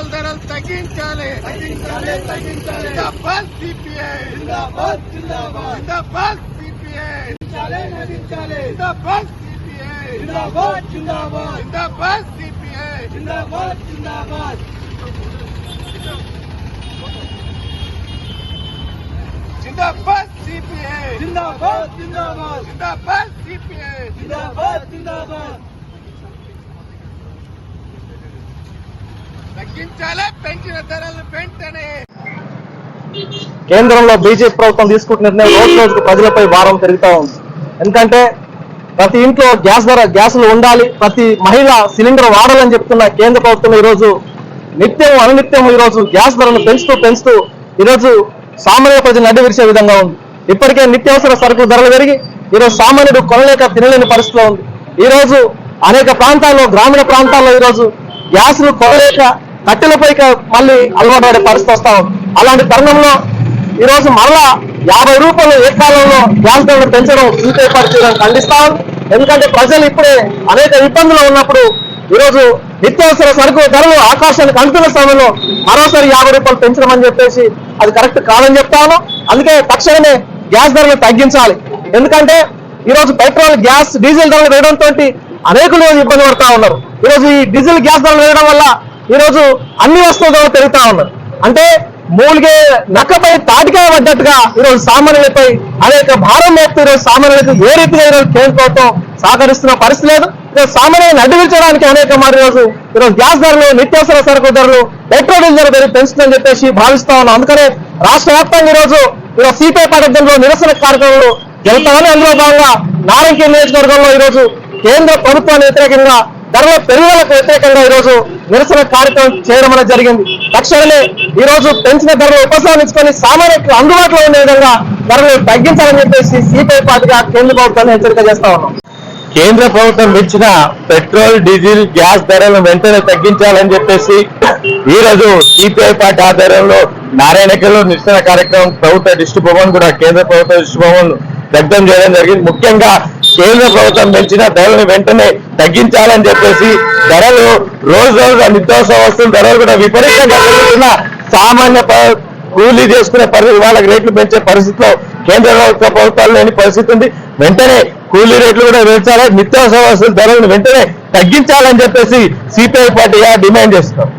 Petrol ధరలు తగ్గించాలి తగ్గించాలి తగ్గించాలి జిందాబాద్ సిపిఐ జిందాబాద్ జిందాబాద్ జిందాబాద్ సిపిఐ నశించాలి నశించాలి జిందాబాద్ సిపిఐ జిందాబాద్ జిందాబాద్ జిందాబాద్ సిపిఐ జిందాబాద్ జిందాబాద్ జిందాబాద్ సిపిఐ జిందాబాద్ జిందాబాద్ జిందాబాద్ సిపిఐ జిందాబాద్ జిందాబాద్ తగ్గించాలి పెంచిన ధరలు కేంద్రంలో బీజేపీ ప్రభుత్వం తీసుకుంటున్న నిర్ణయం రోజు రోజుకు ప్రజలపై భారం పెరుగుతా ఉంది. ఎందుకంటే ప్రతి ఇంట్లో గ్యాస్ ధర గ్యాసులు ఉండాలి ప్రతి మహిళ సిలిండర్ వాడాలని చెప్తున్న కేంద్ర ప్రభుత్వం ఈరోజు నిత్యం అనునిత్యం ఈరోజు గ్యాస్ ధరను పెంచుతూ పెంచుతూ ఈరోజు సామాన్య ప్రజలు నడ్డి విరిచే విధంగా ఉంది. ఇప్పటికే నిత్యావసర సరుకుల ధరలు పెరిగి ఈరోజు సామాన్యుడు కొనలేక తినలేని పరిస్థితిలో ఉంది. ఈ రోజు అనేక ప్రాంతాల్లో గ్రామీణ ప్రాంతాల్లో ఈరోజు గ్యాస్ను కొనలేక కట్టెలపై మళ్ళీ అలవాటు పడే పరిస్థితి వస్తా అలాంటి తరుణంలో ఈ రోజు మరలా యాభై రూపాయలు ఏ కాలంలో గ్యాస్ ధరలు పెంచడం ఇంకే పరిస్థితులను ఖండిస్తాం ఎందుకంటే ప్రజలు ఇప్పుడే అనేక ఇబ్బందులు ఉన్నప్పుడు ఈరోజు నిత్యావసర సరుకు ధరలు ఆకాశానికి అంటున్న సమయంలో మరోసారి యాభై రూపాయలు పెంచడం అని చెప్పేసి అది కరెక్ట్ కాదని చెప్తాను అందుకే తక్షణమే గ్యాస్ ధరలు తగ్గించాలి. ఎందుకంటే ఈరోజు పెట్రోల్ గ్యాస్ డీజిల్ ధరలు వేయడంతో అనేకులు ఇబ్బంది పడతా ఉన్నారు. ఈ రోజు ఈ డీజిల్ గ్యాస్ ధరలు వేయడం వల్ల ఈరోజు అన్ని వస్తువులు ధరలు పెరుగుతా ఉన్నారు. అంటే మూలిగే నక్కపై తాటికాయ పడ్డట్టుగా ఈరోజు సామాన్యులపై అనేక భారం మోపుతూ ఈరోజు సామాన్యులకు ఏ రీతిగా ఈరోజు కేంద్ర ప్రభుత్వం సహకరిస్తున్న పరిస్థితి లేదు. ఈరోజు సామాన్యులను అడ్డగించడానికి అనేక మరి ఈరోజు ఈరోజు గ్యాస్ ధరలు నిత్యావసర సరుకు ధరలు పెట్రోల్ డీజిల్ ధర పెంచుతుందని చెప్పేసి భావిస్తా ఉన్నాం. అందుకనే రాష్ట్ర వ్యాప్తంగా ఈరోజు ఈరోజు సిపిఐ పథకంలో నిరసన కార్యక్రమాలు జరుగుతామని అందులో భాగంగా నారాయణ నియోజకవర్గంలో ఈరోజు కేంద్ర ప్రభుత్వానికి వ్యతిరేకంగా ధరల పెరుగుదలకు వ్యతిరేకంగా ఈరోజు నిరసన కార్యక్రమం చేయడం అనేది జరిగింది. తక్షణమే ఈ రోజు పెంచిన ధరలు ఉపసంహరించుకొని సామాన్యులకు అందుబాటులో ఉండే విధంగా ధరలు తగ్గించాలని చెప్పేసి సిపిఐ పార్టీగా కేంద్ర ప్రభుత్వాన్ని హెచ్చరిక చేస్తా ఉన్నాం. కేంద్ర ప్రభుత్వం ఇచ్చిన పెట్రోల్ డీజిల్ గ్యాస్ ధరలను వెంటనే తగ్గించాలని చెప్పేసి ఈ రోజు సిపిఐ పార్టీ ఆధ్వర్యంలో నారాయణకల్లో నిరసన కార్యక్రమం ప్రభుత్వ దృష్టి భవన్ కూడా కేంద్ర ప్రభుత్వ దృష్టి భవన్ వ్యక్తం చేయడం జరిగింది. ముఖ్యంగా కేంద్ర ప్రభుత్వం పెంచిన ధరలను వెంటనే తగ్గించాలని చెప్పేసి ధరలు రోజు రోజు నిత్యావసర వస్తువుల ధరలు కూడా విపరీతంగా పెరుగుతున్న సామాన్య ప- కూలీ చేసుకునే పరిస్థితి వాళ్ళకి రేట్లు పెంచే పరిస్థితిలో కేంద్ర ప్రభుత్వ ప్రభుత్వాలు లేని పరిస్థితి ఉంది. వెంటనే కూలీ రేట్లు కూడా పెంచాలి నిత్యావసర వస్తువుల ధరలను వెంటనే తగ్గించాలని చెప్పేసి సిపిఐ పార్టీగా డిమాండ్ చేస్తున్నాం.